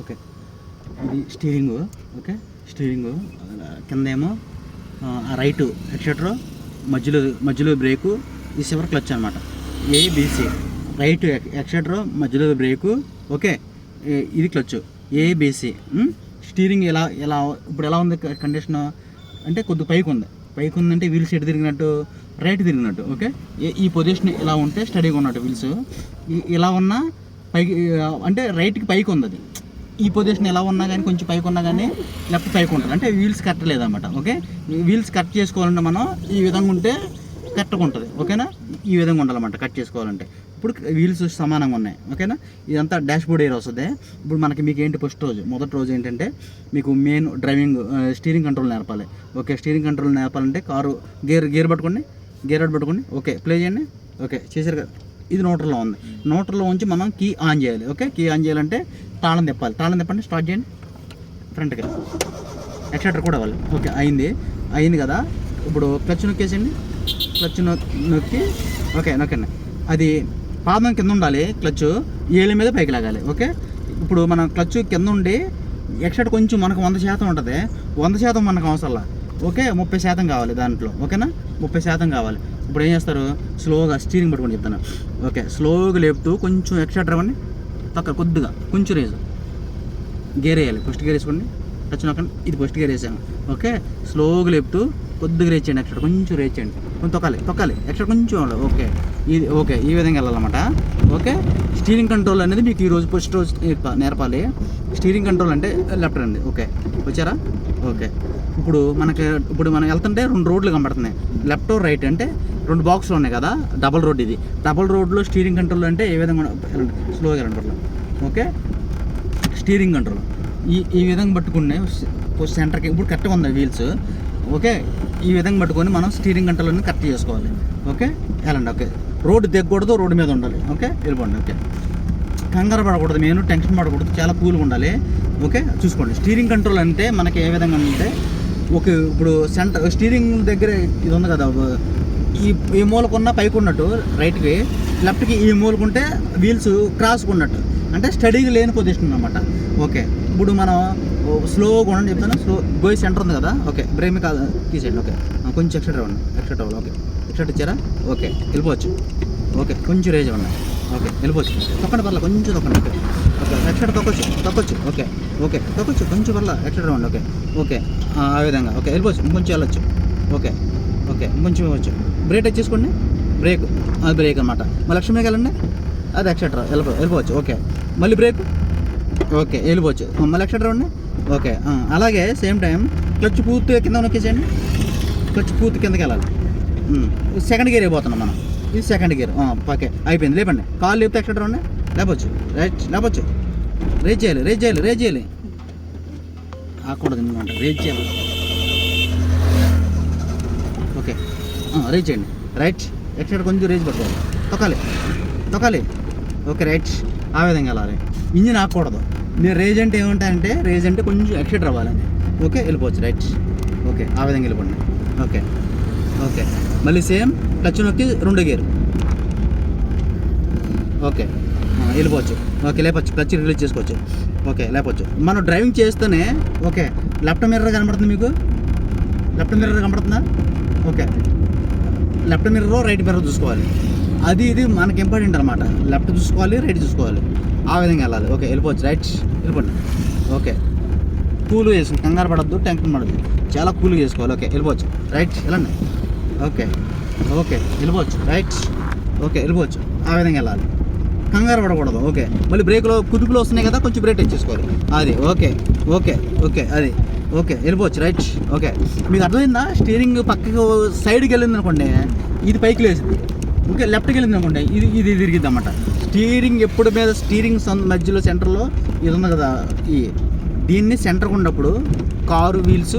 Okay. ఇది steering okay. Steering కిందేమో right accelerator మధ్యలో మధ్యలో బ్రేకు ఈ చివరి క్లచ్ అనమాట ఏబిసి రైట్ ఎక్సెట్రా మధ్యలో బ్రేకు ఓకే. ఇది క్లచ్. ఏబిసి స్టీరింగ్ ఎలా ఎలా ఇప్పుడు ఎలా ఉంది కండిషన్? అంటే కొద్ది పైకి ఉంది. పైకి ఉందంటే వీల్స్ ఎటు తిరిగినట్టు రైట్ తిరిగినట్టు ఓకే. ఈ పొజిషన్ ఇలా ఉంటే స్టడీగా ఉన్నట్టు వీల్స్. ఇలా ఉన్నా పైకి అంటే రైట్కి పైకి ఉంది అది. ఈ పొజిషన్ ఎలా ఉన్నా కానీ కొంచెం పైకి ఉన్నా కానీ లెఫ్ట్ పైకి ఉంటుంది. అంటే వీల్స్ కరెక్ట్ అనమాట ఓకే? వీల్స్ కట్ చేసుకోవాలంటే మనం ఈ విధంగా ఉంటే కరెక్ట్గా ఉంటుంది ఓకేనా? ఈ విధంగా ఉండాలన్నమాట కట్ చేసుకోవాలంటే. ఇప్పుడు వీల్స్ సమానంగా ఉన్నాయి ఓకేనా? ఇదంతా డాష్ బోర్డ్ ఏరియా వస్తుంది. ఇప్పుడు మనకి మీకు ఏంటి ఫస్ట్ రోజు? మొదటి రోజు ఏంటంటే మీకు మెయిన్ డ్రైవింగ్ స్టీరింగ్ కంట్రోల్ నేర్పాలి ఓకే? స్టీరింగ్ కంట్రోల్ నేర్పాలంటే కారు గేర్ గేర్ పట్టుకోండి గేర్ అవుట్ పట్టుకోండి ఓకే? ప్లే చేయండి ఓకే? చేశారు కదా? ఇది నోటర్లో ఉంది. నోటర్లో ఉంచి మనం కీ ఆన్ చేయాలి ఓకే? కీ ఆన్ చేయాలంటే తాళం తిప్పాలి. తాళం తిప్పండి స్టార్ట్ చేయండి. ఫ్రంట్కి ఎక్సెటర్ కూడా అవ్వాలి ఓకే అయింది. అయింది కదా. ఇప్పుడు క్లచ్ నొక్కేసండి క్లచ్ నొ- నొక్కి. ఓకే నొక్కండి. అది పాదం కింద ఉండాలి క్లచ్. ఏళ్ళ మీద పైకి లాగాలి ఓకే? ఇప్పుడు మనం క్లచ్ కింద ఉండి ఎక్సెట్ కొంచెం మనకు వంద శాతం ఉంటుంది. వంద శాతం మనకు అవసరం ఓకే ముప్పై శాతం కావాలి దాంట్లో ఓకేనా? ముప్పై శాతం కావాలి. ఇప్పుడు ఏం చేస్తారు? స్లోగా స్టీరింగ్ పట్టుకొని చెప్తాను. ఓకే స్లోగా లేపుతూ కొంచెం ఎక్స్ట్రా ఇవ్వండి తక్కువ కొద్దిగా కొంచెం రేజు. గేర్ వేయాలి. ఫస్ట్ గేర్ వేసుకోండి. టచ్ నొక్కండి. ఇది ఫస్ట్ గేర్ వేసాము ఓకే? స్లోగా లేపుతూ కొద్దిగా రేజ్ చేయండి ఎక్స్ట్రా కొంచెం రేజ్ చేయండి. కొంచెం తొక్కాలి తొక్కాలి. ఎక్స్ట్రా కొంచెం ఓకే. ఇది ఓకే. ఈ విధంగా వెళ్ళాలన్నమాట. ఓకే? స్టీరింగ్ కంట్రోల్ అనేది మీకు ఈరోజు ఫస్ట్ రోజు నేర్ప- నేర్పాలి. స్టీరింగ్ కంట్రోల్ అంటే లెఫ్ట్ అండి ఓకే. వచ్చారా? ఓకే. ఇప్పుడు మనకి ఇప్పుడు మనం వెళ్తుంటే రెండు రోడ్లు కనబడుతున్నాయి. లెఫ్ట్ రైట్ అంటే రెండు బాక్స్లు ఉన్నాయి కదా డబల్ రోడ్ ఇది. డబల్ రోడ్లో స్టీరింగ్ కంట్రోల్ అంటే ఏ విధంగా స్లోగా వెళ్ళండి ఓకే? Steering control. ఈ ఈ విధంగా పట్టుకునే సెంటర్కి ఇప్పుడు కరెక్ట్గా ఉంది వీల్స్. ఓకే? ఈ విధంగా పట్టుకొని మనం స్టీరింగ్ కంట్రోల్ని కరెక్ట్ చేసుకోవాలి. ఓకే? వెళ్ళండి ఓకే. రోడ్డు దిగకూడదు రోడ్డు మీద ఉండాలి. ఓకే? వెళ్ళిపోండి ఓకే. కంగారు పడకూడదు నేను టెన్షన్ పడకూడదు చాలా కూల్గా ఉండాలి. ఓకే? చూసుకోండి. స్టీరింగ్ కంట్రోల్ అంటే మనకి ఏ విధంగా అంటే ఒక ఇప్పుడు సెంటర్ స్టీరింగ్ దగ్గర ఇది ఉంది కదా ఈ ఈ మూలకున్న పైకి ఉన్నట్టు రైట్కి లెఫ్ట్కి ఈ మూలకుంటే వీల్స్ క్రాస్కి ఉన్నట్టు. అంటే స్టడీగా లేని పొజిషన్ అనమాట ఓకే? ఇప్పుడు మనం స్లోగా ఉండండి చెప్తాను. స్లో గోయి సెంటర్ ఉంది కదా? ఓకే బ్రేక్ కాదు తీసేయండి ఓకే కొంచెం ఎక్స్ట్రా ఇవ్వండి ఎక్స్ట్రా అవ్వాలి ఓకే ఎక్స్ట్రా ఇచ్చారా? ఓకే వెళ్ళిపోవచ్చు ఓకే కొంచెం రేజ్ ఇవ్వండి. ఓకే వెళ్ళిపోవచ్చు తొక్కండి పర్లేదు కొంచెం తొక్కండి. ఓకే ఓకే ఎక్స్ట్రా తొక్కొచ్చు. తొక్కొచ్చు. ఓకే ఓకే తొక్కొచ్చు. కొంచెం పర్లేదు ఎక్స్ట్రా ఇవ్వండి ఓకే ఓకే ఆ విధంగా. ఓకే వెళ్ళిపోవచ్చు ఇంకొంచెం వెళ్ళొచ్చు. ఓకే ఓకే ఇంకొంచెం ఇవ్వచ్చు. బ్రేక్ టచ్ చేసుకోండి. బ్రేక్ అది బ్రేక్ అనమాట మళ్ళీ లక్ష్మీ వెళ్ళండి అది ఎక్స్ట్రా వెళ్ళిపో వెళ్ళిపోవచ్చు ఓకే మళ్ళీ బ్రేక్ ఓకే వెళ్ళిపోవచ్చు మళ్ళీ ఎక్స్ట్రా ఉండి ఓకే అలాగే సేమ్ టైం క్లచ్ పూర్తిగా కింద నొక్కేసేయండి. క్లచ్ పూర్తి కిందకి వెళ్ళాలి. సెకండ్ గేర్ అయిపోతున్నాం మనం. ఇది సెకండ్ గేర్. ఓకే అయిపోయింది. లేపండి. కాల్ లేపితే ఎక్కడ ఉండి లేపచ్చు. రైట్ లేపచ్చు. రేజ్ చేయాలి రేజ్ చేయాలి రేజ్ చేయాలి. ఆకూడదు అనమాట రేజ్ చేయాలి. ఓకే రేజ్ చేయండి. రైట్ ఎక్స్ట్రా కొంచెం రేజ్ పట్టుకోవాలి. తొక్కాలి తొక్కాలి. Okay right. ఆ విధంగా వెళ్ళాలి. ఇంజిన్ ఆకూడదు మీరు రేజ్ అంటే ఏముంటాయంటే రేజ్ అంటే కొంచెం ఎక్స్ట్రా అవ్వాలని ఓకే? వెళ్ళిపోవచ్చు రైట్. ఓకే ఆ విధంగా వెళ్ళిపోండి. ఓకే. ఓకే. మళ్ళీ సేమ్ టచ్ నొక్కి రెండు గేరు. ఓకే. వెళ్ళిపోవచ్చు. ఓకే లేపచ్చు. క్లచ్ రిలీజ్ చేసుకోవచ్చు. ఓకే లేపచ్చు. మనం డ్రైవింగ్ చేస్తూనే ఓకే లెఫ్ట్ మిర్రర్ కనబడుతుంది మీకు? లెఫ్ట్ మిర్రర్ కనబడుతుందా? Okay. Left mirror right mirror చూసుకోవాలి. అది ఇది మనకి ఇంపార్టెంట్ అనమాట లెఫ్ట్ చూసుకోవాలి రైట్ చూసుకోవాలి. ఆ విధంగా వెళ్ళాలి. ఓకే వెళ్ళిపోవచ్చు. రైట్ వెళ్ళిపోండి. ఓకే. కూల్ వేసుకుని కంగారు పడద్దు టెన్షన్ పడద్దు. చాలా కూల్గా చేసుకోవాలి. ఓకే వెళ్ళిపోవచ్చు. రైట్ వెళ్ళండి. ఓకే ఓకే వెళ్ళిపోవచ్చు. రైట్ ఓకే వెళ్ళిపోవచ్చు. ఆ విధంగా వెళ్ళాలి. కంగారు పడకూడదు. ఓకే. మళ్ళీ బ్రేక్లో కుదుపులు వస్తున్నాయి కదా కొంచెం బ్రేక్ టచ్ చేసుకోవాలి అది ఓకే ఓకే ఓకే అది ఓకే వెళ్ళిపోవచ్చు. Right okay. మీకు అర్థమైందా? స్టీరింగ్ పక్కకు సైడ్కి వెళ్ళింది అనుకోండి ఇది పైకి లేచింది. ఇంకా లెఫ్ట్కి వెళ్ళింది అనుకోండి ఇది ఇది తిరిగిద్ది అనమాట స్టీరింగ్ ఎప్పుడు మీద స్టీరింగ్ మధ్యలో సెంటర్లో ఇది ఉంది కదా ఈ దీన్ని సెంటర్కి ఉన్నప్పుడు కారు వీల్స్